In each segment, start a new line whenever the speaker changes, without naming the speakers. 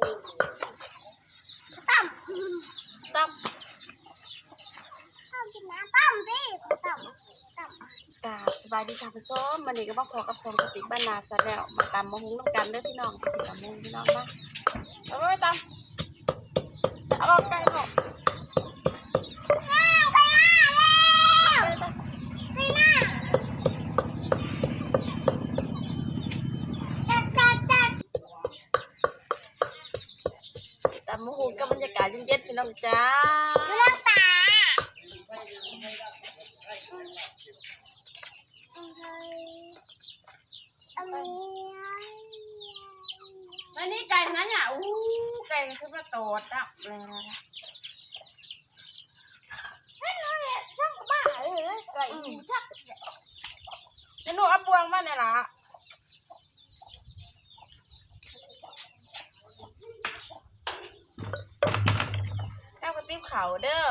ตั้ม
ตั้ม
ตั้มกินน้ำตั้มสิตั้มตั้ม
กาสบายดีค่ะผู้ชมวันนี้ก็มาขอกับชมกติกบ้านนาซะแล้วมาตำมะฮุ้งน้ำกันเด้อพี่น้องกินตำมะฮุ้งพี่น้องมาเอาไว้ตำเอาลองไก่หน่อย
อ้าวไปหน้าแล้วไปหน้าจัดจัดจัด
ตำมะฮุ้งกับบรรยากาศเย็นๆพี่น้องจ้า
เรื่องตาอันนี้
อันนี้ไก่นะเนี่ยอู้ไก่คือประโตดอะเลย
ไม่รู้เลยช่างบ้าเลยไก่ชัก
เดี๋ยวหนูเอาบวงมาเนี่ยล่ะแก้วกระติบ เขาเด้อ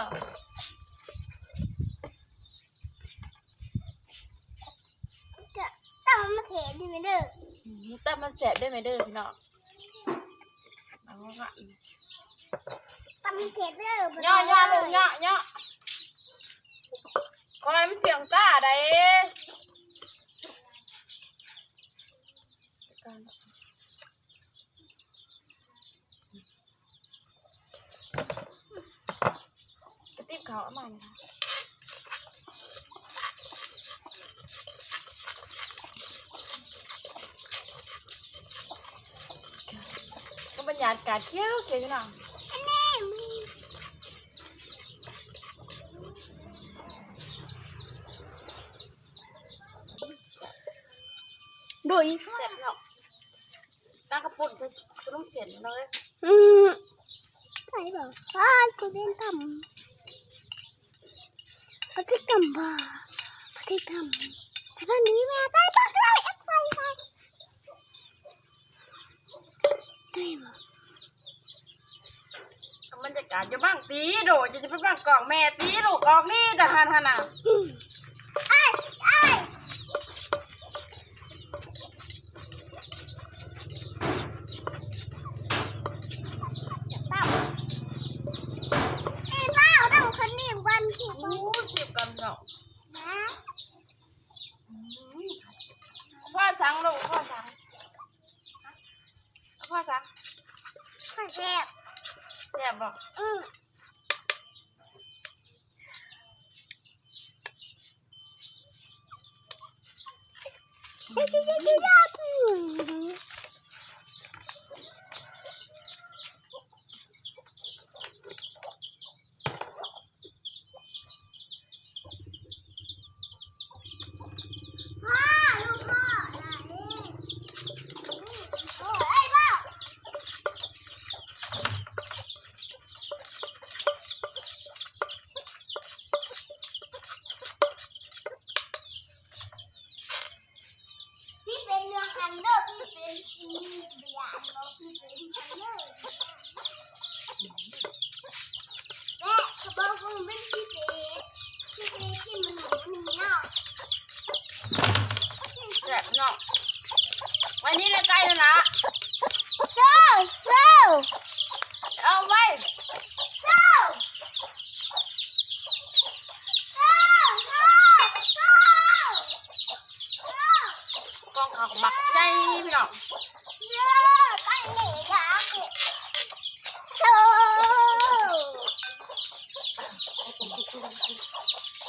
จะต้องมาเทดีไหมเด้อ
อืมแต่มันแสบได้ไหมเด้อพี่น้องเอาละ
ต้องมาเทเด้อย่
อย่อลูกย่อย่อคอยมันเสียงจ้าได้ กระติบเขาเอามาเนี่ยค่ะก็บรรยากาศเที่ยวเที่ยวพี่น้อง
อันนี้มีโดย
เสร็จแล้วตากระปุ่นจะต้องเสียนเลย
อืมใช่บอก มบ่ปฏิกรรมแต่ตอนนี้แม่ได้ปักเลยเอ็กไซไปได้บ่
มันจะการจะบ้างตีโดดจะจะไปบ้างกล่องแม่ตีลูกออกนี่แต่หันหันอะ
อืมไอ้ไอ้จะตั้มไอ้บ้าต้องคนนี้วันที่
โอ้ เสียบกันเนาะ
นะ
พ่อสั่งลูกพ่อสั่งพ่อสั่ง
ข้าแซ่บ
เสียบบอก
อืมจิ๊ดจิ๊ดจิ๊ดจิ๊ดจิ๊ดพ่อลูกพ่อไหนโอ้ยไอ้บ้า พี่เป็นเรือคันเดอร์พี่เป็นอีเบียร์แล้วพี่เป็นคันเดอร์แม่กระบอกผมเป็นพี่เป๊พี่เป๊ที่มันหนูนี่เนาะ
เสียบเนาะวันนี้เลยใกล้แล้วนะ
โซ่โซ่
เอาไว้
โซ่โซ่โซ่โซ่โซ่
กองเขาหมักใหญ่พี่น้อง
เยอะไปไหนกันโซ่โ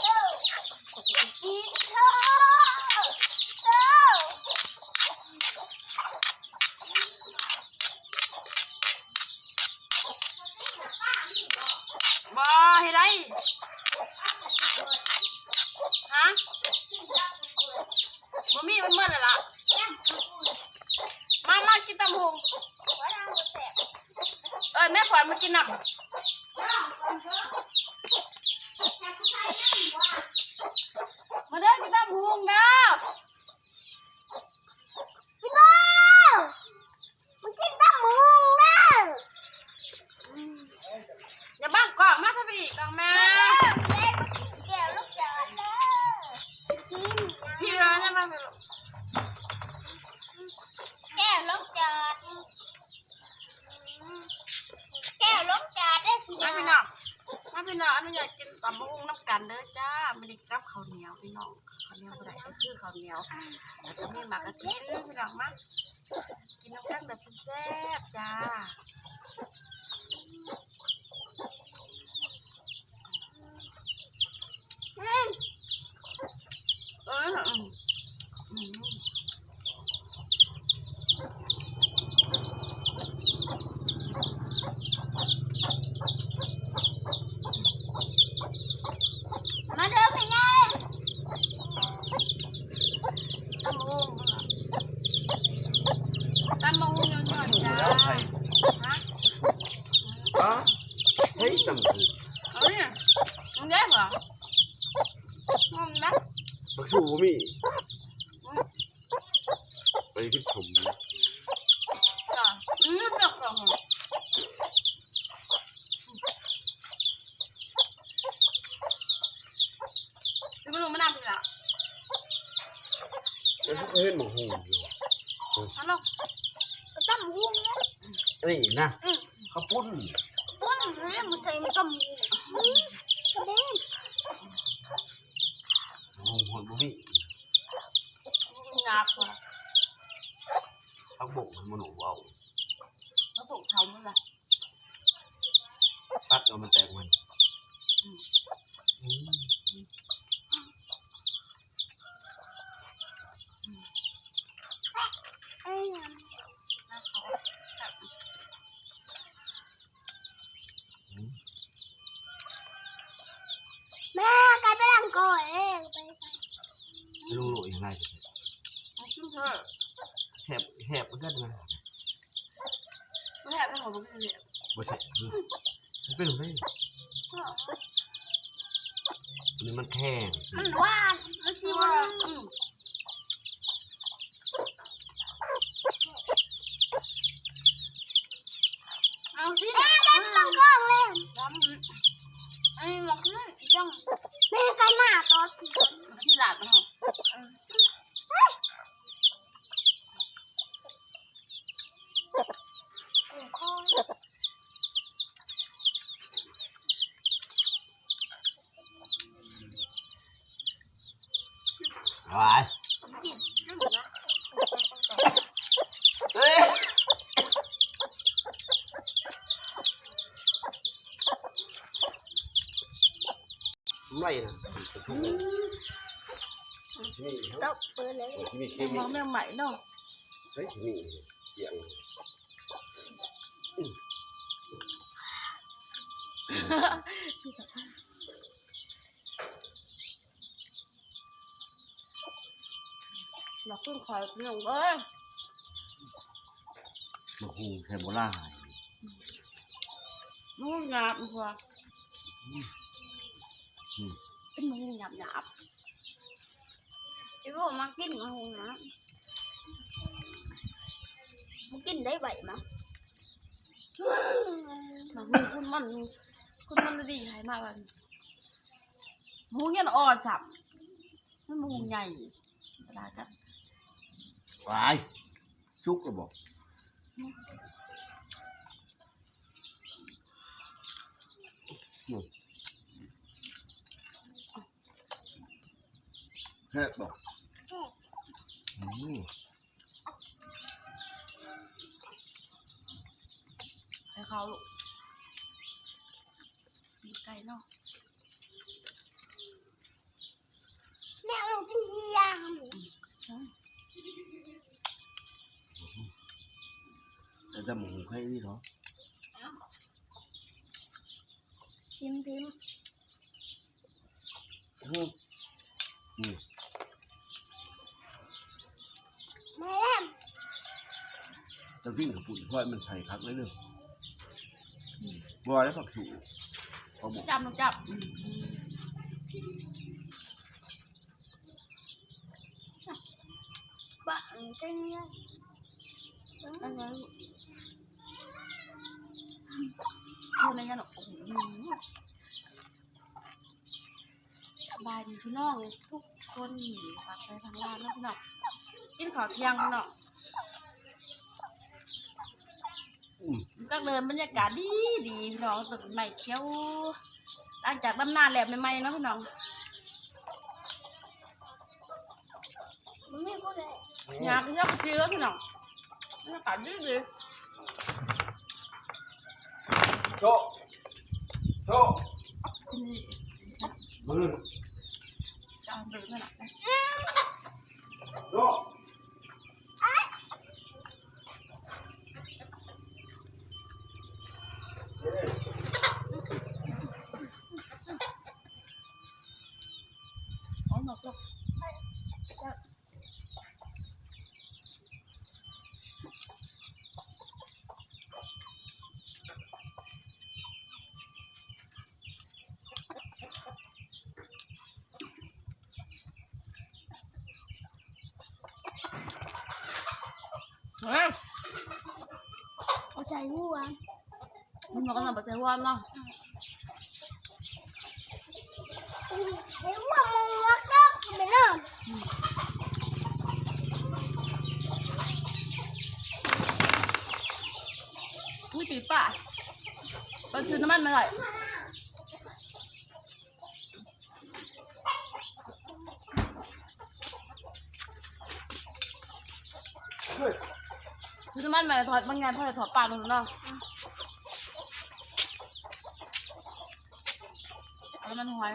ซ่อีกโซ่โซ่
บ่ให้ได้ฮะบ่มีมันเมื่อไหร่ล่ะมามากินตำหงเออแม่ขวัญมากินน้ำมาเด้อกินตำหงเด้อ
พี่บ้ามันกินตะมุงแล้ว
อย่าบ้างกล่องมาพี่กล่องแม่
เดี๋ยวลูกเจอเลยกิน
พี่ร้อนยังไง
แก้วลูกเจอด
มาพี่น้องมาพี่น้องอนุญาตกินตำบักหุ่งน้ำกันเด้อจ้าไม่ได้กับข้าวเหนียวพี่น้องข้าวเหนียวบ่ได้ก็คือข้าวเหนียวแล้วก็มีหมากกะทิพี่น้องมา กินน้ำกันแบบแซ่บๆจ้า
อืม
เอออืมอืม
มาเด้อพี่ใหญ่
ตำบักหุ่งตำบักหุ่งย่อยๆจ้าฮะ
ป้าเฮ้ยจังคือ
เอาเนี่ยมึงแย่เหรอมึงนะ
บักชูบ่มีไปขึ้นชม
จ้าอืมเลือกเหรอพี่ไม่รู้ไม่น่าพี่ละ
แล้วเขาเห็นหมกหูอยู่
ฮัลโหล
ตั้มหุ้งนะ
นี่นะข้าวปุ้น
ปุ้นแล้วมันใส่ในกำมืออืมกระเด็น
หงหอนบ่มี
หนักว่ะ
พักบกมันหนูเอา
แล้วถูกเท้ามึงล่ะ
ตัดเอามันแตกมันอืม
เอ้ย
หน้าเขาแบบ
แม่ กลายเป็นหลังก่อนเองไป
ไม่รู้โลกยังไง
ไม่ขึ้นเถอะ
แหบแหบมันก็นะ
ไม่แหบไม่ของมึงเลย
บ่ใช่คือมันเป็นอะไรนี่มันแข็ง
มันหวานมัน
จริ
จี
ง
ว่า
ว่าอืม
เอาสิแม่ได้มังกรเลย
แล้ว
ไอ้หมอกนั่นจังแม่ไก่หน้าตอนที่
มันที่หลาดมันเหรอ
คอย
หวาย
กินนั่นนะ
เอ้ย ไม่นะนี่
ตบเปิดเลย
ที่มีเค
ม
มี
องแม่ใหม่เนาะ
เฮ้ยที่มีเสียง
เราขึ้นคอยเรื่องเอ้ย
มาคูแคโบล่า
มูหยาบมันกว่า เป็นมูหยาบหยาบ
ไอ้พวกมากินมาหงนะมันกินได้ใบมั้ย
หนังมือคุณมันคุณมันดีหายมากเลยมูเงี้ยอ่อนสับมันมูใหญ่เวลากัน
วายชุกระบอก แค่บอกอืม
ให้เขาลูกปีไก่เนาะ
แม่เอากินเฮียง
แต่จะหมูให้นี่เหรอ
ทิมทิม
อืมอืม
แม่เล่น
จะ วิ่งกับปุ่นเพราะมันไผ่พักเลยเรื่อบัวแล้ผักสูเขาบอก
จับน้องจับ
บังเต้นเนี่ย
อะไรลูกพูดอะไรกันหรอโอ้โหสบายดีพี่น้องทุกคนฝากไปทางร้านเนาะพี่น้องกินข้าวเที่ยงพี่น้อง ก็เดินบรรยากาศดีดีพี่น้องตึกใหม่เขียวหลังจากดำนาแหลมใหม่ๆเนาะพี่น้อง
มันไม่พูดเลย
อยากเที่ยวไปเที่ยวพี่น้องบรรยากาศดีดี
โชโช
นี่
มือ
จะเอาเดินนั่นแหละ
โช
อ๋อหมดแล้ว เฮ้ย
เอาใจวัว
มันบอกกันหน่อยบอกใจว่าเนาะ
ไอ้วัวมึงวัก ก็ไม่เริ่ม
อุ้ยปีป่าตอนซื้อน้ำมันมาหน่อยซื้อน้ำมันมาถอดบางงานพอจะถอดปลาลงเนาะเอาน้ำมันหอย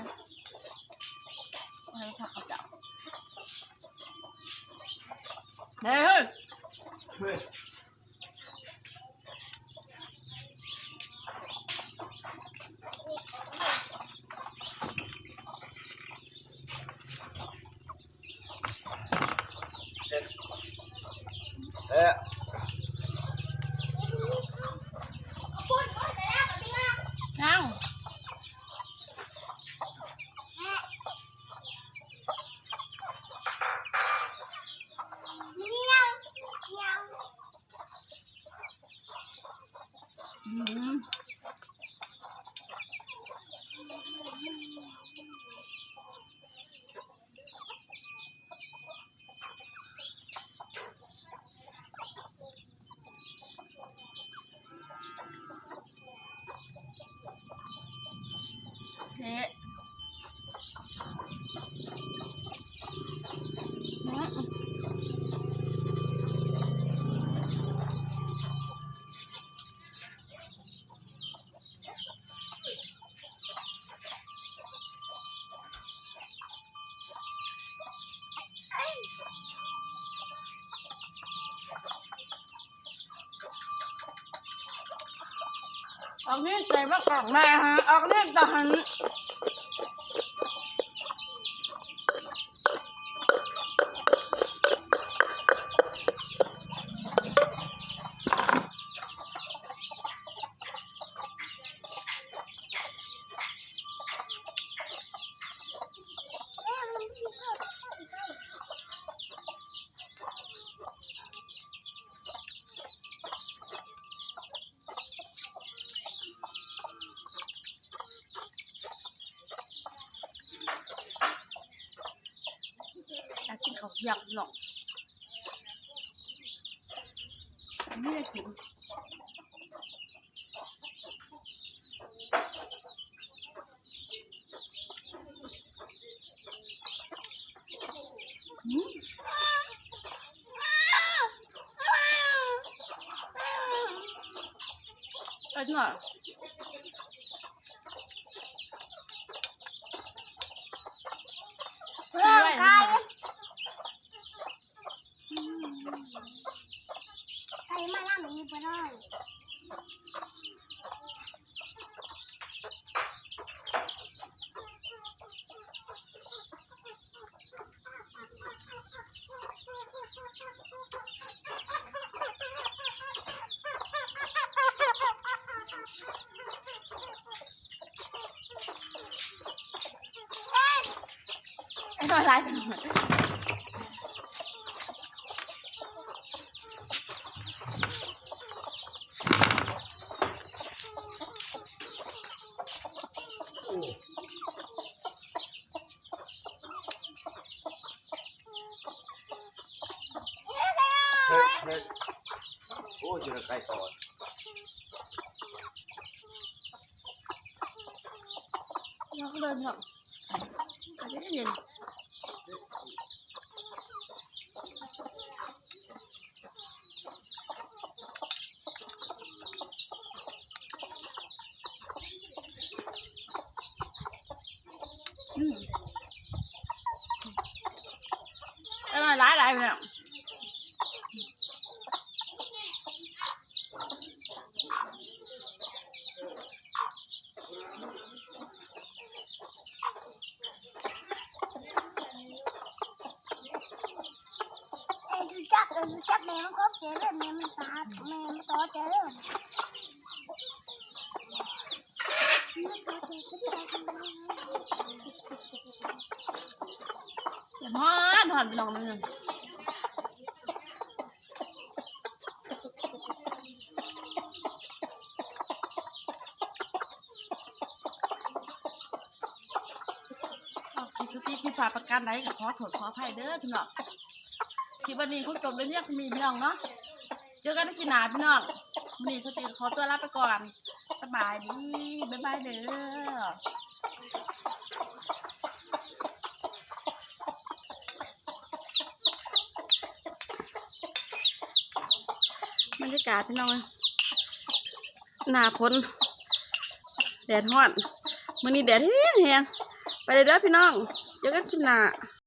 เอาน้ำมันผักกระเจ้า เฮ้ยเฮ้ย
เฮ้ยเอ๊ะ
พูดพูดแต่แล้วกับพี่ว่า
นั่ง
เงี้ยวเงี้ยว
อืม เจ๊อืม ออกนี่ใจมากออกมาฮะออกนี่ต่อหัน อยากกินข้าวเปียกหรอกไม่ได้กินอืมไปหน่อย
เริ่มกันใครมาล่ามันมีปลาได้เอ้ย
ไอ้ห น่อยไลฟ์ไปหน่อย
เฮ้ยเฮ้ยโอ้ยเจอใครต่อ
เราก็เลยะอันนี้เย็นอืมอร่อยหลายหลายไปแล้ว
เอ้ยดูจักเอยดูจักแม่มันก็เจริญแม่มันตาแม่มันโตเจริญ
เดี๋ยวฮอนฮอนไปลองนึงเอาคลิปที่พี่ฝากประกันไหนก็ขอโทษขออภัยเด้อพี่น้อง คลิปวันนี้คุณจบเลยเนี่ยมีพี่น้องเนาะเจอกันที่หนาพี่น้องวันนี้สติขอตัวลาไปก่อนสบายดีบ๊ายบายเด้อบรรยากาศพี่น้องหนาพ้นแดดฮ้อน มื้อนี้แดดแห้งแห้งไปเลยเด้อพี่น้อง เจอกันคลิปหน้า